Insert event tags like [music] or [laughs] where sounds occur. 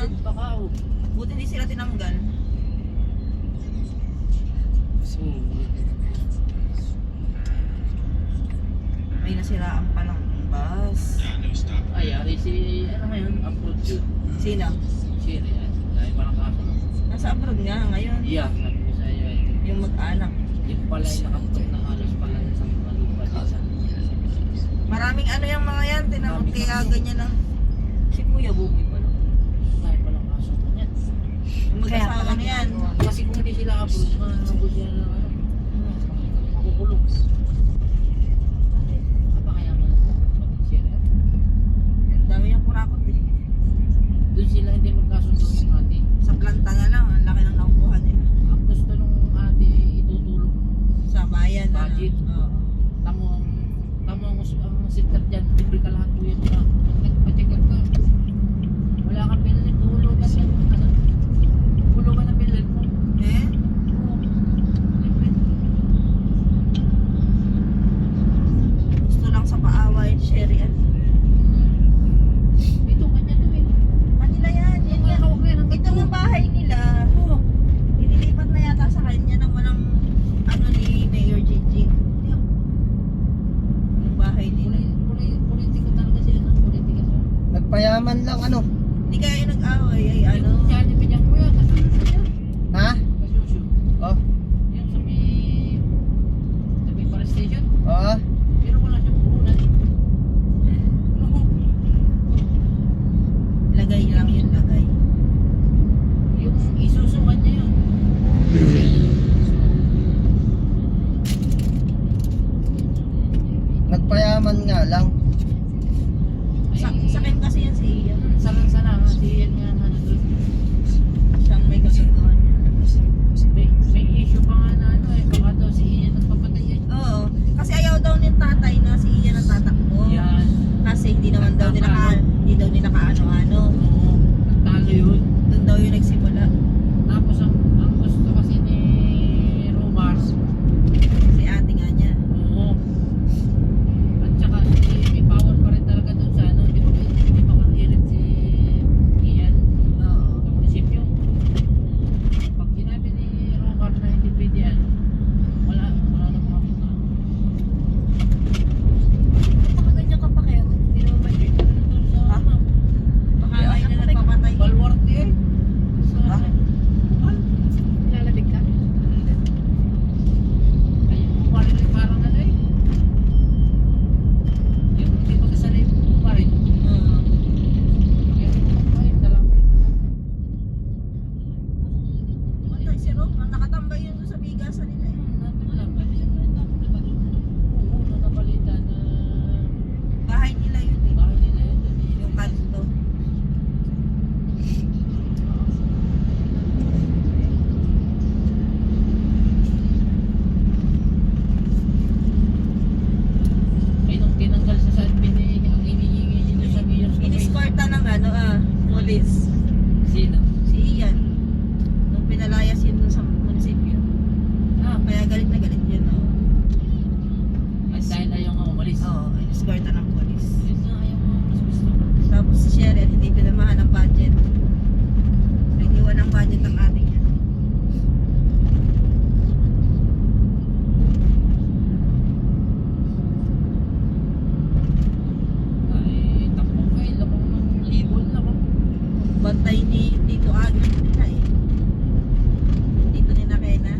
nagbakaw. Buti hindi sila tinanggal. Kasi... May nasiraan pa ng bus. Ayari si... Ano ngayon? Abroad yun. Sino? Syria. Dahil parang kaso. Nasa abroad nga ngayon. Yeah, sabi ko sa'yo eh. Yung mag-anak. Yung pala yung nakapag na halos pala na sa mga lupa. Maraming ano yung mga yan. Tinawag kaya ganyan ng... Si Kuya Bukit mag-asawa na yan. Kasi kung hindi sila approach, mahabol sila ng ano, makukulong. Ang dami yung kurakot eh. Doon sila hindi magkasundo ng ate. Sa planta na lang. Ang laki ng nakukuha nila. Ang gusto nung ate itutulong Sa bayan na. Budget. Tamo ang tamo ang, us- ang center dyan, libre ka lahat po yun na pag nagpa-check up ka. Wala kang bilhin, tuhulugan ng ano, hulugan ng bilhin mo. Eh? Oo, libre. Gusto lang sa paaway. Sherry at Ito, kanya to eh. Manila yan. Yan Yung mga yan. hawak na yan, hanggang Ito yung bahay nila. Oo. Inilipat na yata sa kanya nang walang ano ni Mayor Gigi. Yan. Yung bahay nila. Poli- poli- Politiko talaga sila ng politika siya. Nagpayaman lang ano? Hindi kaya yung nag-away ay ano. Yung Charlie Pinyang kuya, siya. Ha? Kasusyo. Oh, Yung sa may, sa may para station. oo. Pero wala siyang puhunan. [laughs] Lagay lang yun, lagay. Yung isusukan niya yun. Nagpayaman nga lang. hindi dito agad na eh. Dito nila kaya na.